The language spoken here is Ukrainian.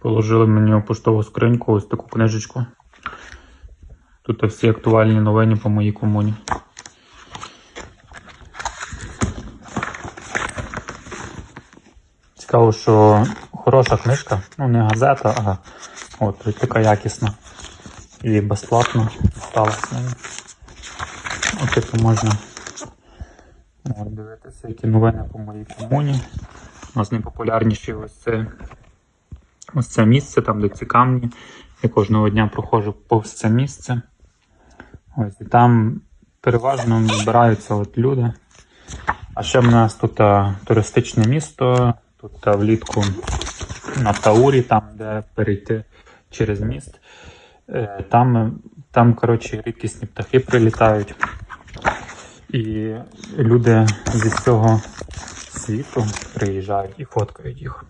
Положили мені у поштову скриньку ось таку книжечку. Тут всі актуальні новини по моїй комуні. Цікаво, що хороша книжка, ну не газета, а от така якісна. І безплатно сталося. От можна дивитися, які новини по моїй комуні. У нас найпопулярніші ось це, ось це місце, там де ці камні. Я кожного дня проходжу повз це місце. Ось і там переважно збираються от люди. А ще в нас тут а, туристичне місто, тут а, влітку на Таурі, там де перейти через міст. Е, Там, там коротше, рідкісні птахи прилітають. І люди зі всього світу приїжджають і фоткають їх.